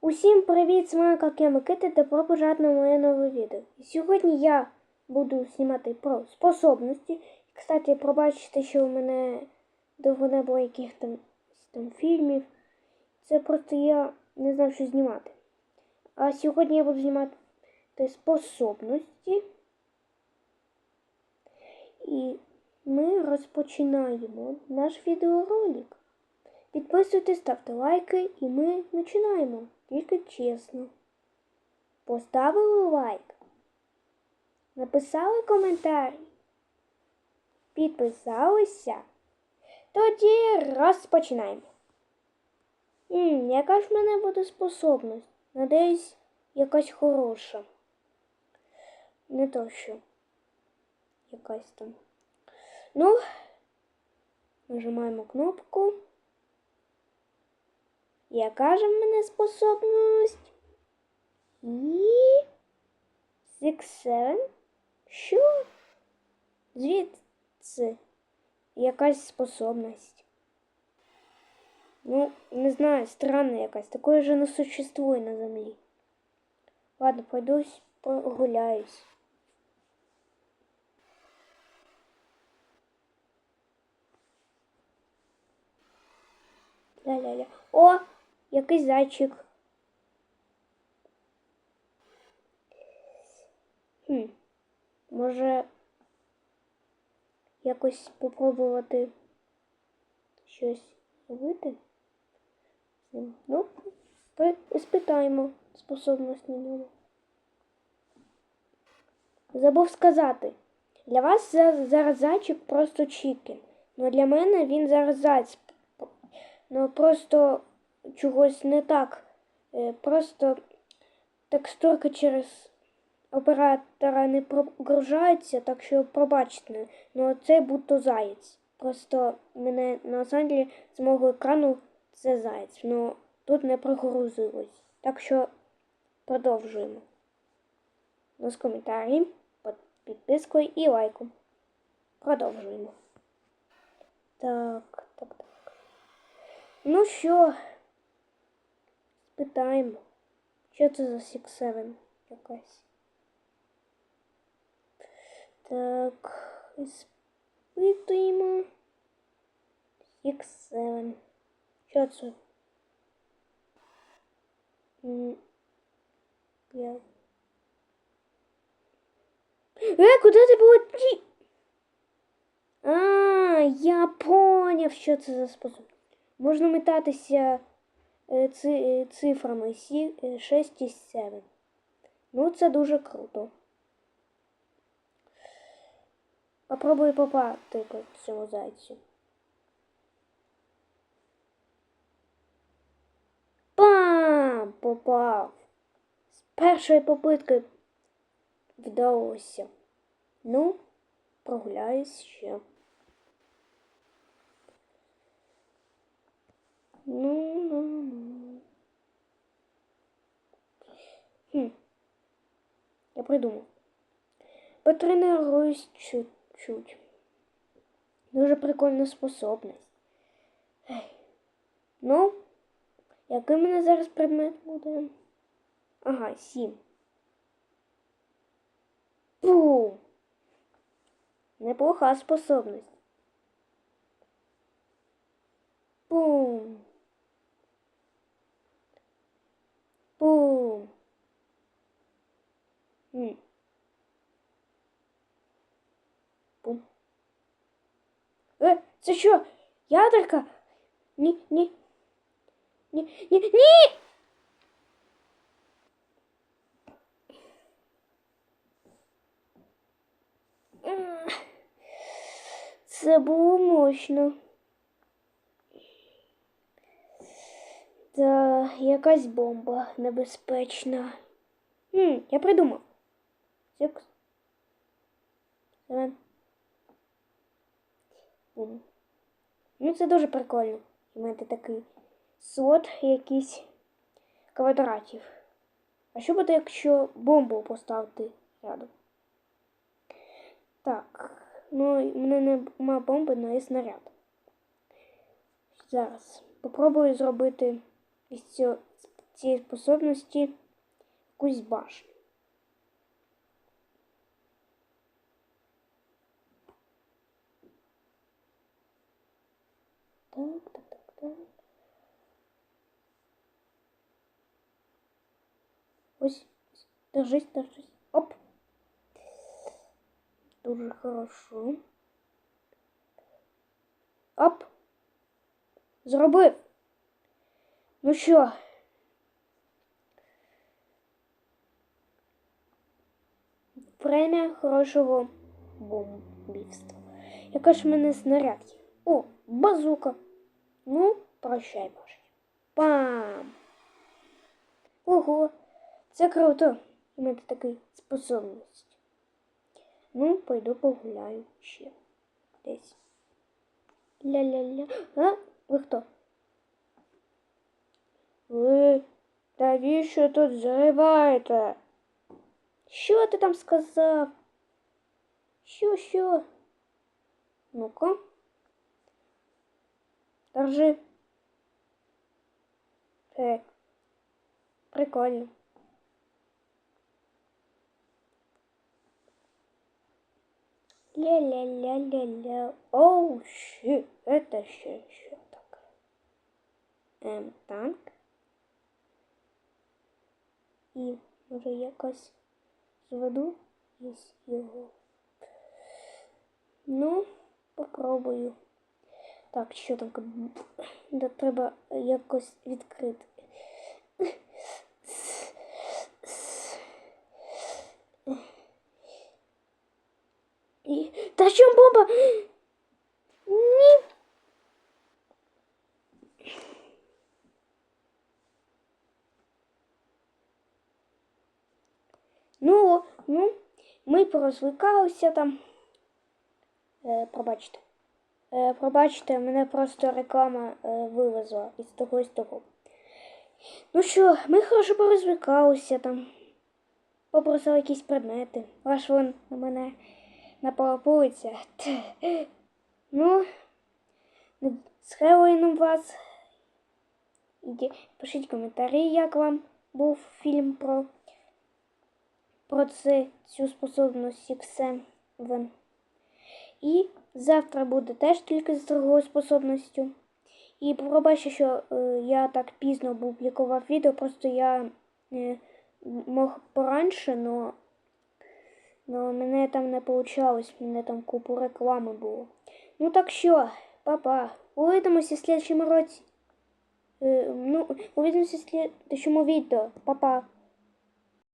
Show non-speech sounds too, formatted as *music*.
Усім привіт! З вами я Микита та пробужати на моє нове відео. І сьогодні я буду знімати про способності. Кстати, пробачте, що у мене довго не було яких там, там фільмів. Це просто я не знав, що знімати. А сьогодні я буду знімати способності. І ми розпочинаємо наш відеоролик. Підписуйтесь, ставте лайки і ми починаємо. Тільки чесно. Поставили лайк. Написали коментар. Підписалися. Тоді розпочинаємо. М, яка ж в мене буде способність? Надеюсь, якась хороша. Не то що. Якась там. Ну, нажимаємо кнопку. Яка ж в мене способність? І... Сексен? Що? Звідси якась способність. Ну, не знаю, странна якась. Такое же не существує на землі. Ладно, пойдусь прогуляюсь. Ля-ля-ля. О, якийсь зайчик. Хм. Може якось попробувати щось робити? Ну, пи- спитаємо способність на нього. Забув сказати. Для вас зараз зайчик просто чікен. Ну для мене він зараз зайць. Ну просто чогось не так. Е, Просто текстурка через оператора не прогружається, так що пробачте. Ну це будто заєць. Просто мене на самом з мого екрану це заєць. Ну тут не прогрузилось. Так що продовжуємо. Ну, з коментарем, під- підпискою і лайком. Продовжуємо. Так, так, так. Ну що, спитаємо, що це за Six Seven якась. Так, спитуємо. Six Seven. Що це? Я... Е, куди ти полетів? А, я поняв, що це за спосіб. Можна метатися цифрами 6 і 7. Ну, це дуже круто. Попробую попати по цьому зайцю. Пам! Попав. З першої попитки вдалося. Ну, прогуляюсь ще. Ну, ну, ну. Хм. Я придумав. Потренуюсь чуть-чуть. Дуже прикольна способність. Ну, який мене зараз предмет буде? Ага, сім. Бум! Неплоха способність. Бум! М. Бум. Е, це що? Ядерка? Ні, ні. Ні, ні, ні! Це було мощно. Та якась бомба небезпечна. Хм, я придумав. Сікс. Ну, це дуже прикольно. Мати такий слот якийсь квадратів. А що буде, якщо бомбу поставити рядом? Так, ну, в мене нема бомби, але є снаряд. Зараз. Попробую зробити із цієї способності якусь башню. Так, так, так, так. Ось, держись, держись. Оп. Дуже хорошо. Оп. Зробив. Ну що? Время хорошого бомбівства. Яка ж в мене снаряд? О, базука. Ну, прощай, Боже. Пам! Ого, це круто. Мати такий способність. Ну, пойду погуляю ще десь. Ля-ля-ля. А? Ви хто? Ви навіщо тут зариваєте? Що ти там сказав? Що, що? Ну-ка. Держи. Е, прикольно. Ля-ля-ля-ля-ля. Оу, щи, это ще що таке? Ем, танк. І може якось зведу із його. Ну, попробую. Так, що там? Да, треба якось відкрити. І... Та що бомба? Ні. Ну, ну, ми порозвикалися там. Е, пробачте. Е, пробачте, мене просто реклама е, вивезла із того і з того. Ну що, ми хорошо порозвикалися там. Попросили якісь предмети. Аж вон на мене напалапується. *laughs* Ну, з Хеллоуіном вас. Пишіть коментарі, як вам був фільм про, про це, цю способність X7. І завтра буде теж тільки з другою способністю. І пробачте, що е, я так пізно опублікував відео, просто я е, мог пораньше, но, но мене там не вийшло, мене там купу реклами було. Ну так що, папа, увидимося в слідчому році. Е, ну, увидимося в слідчому відео. Папа.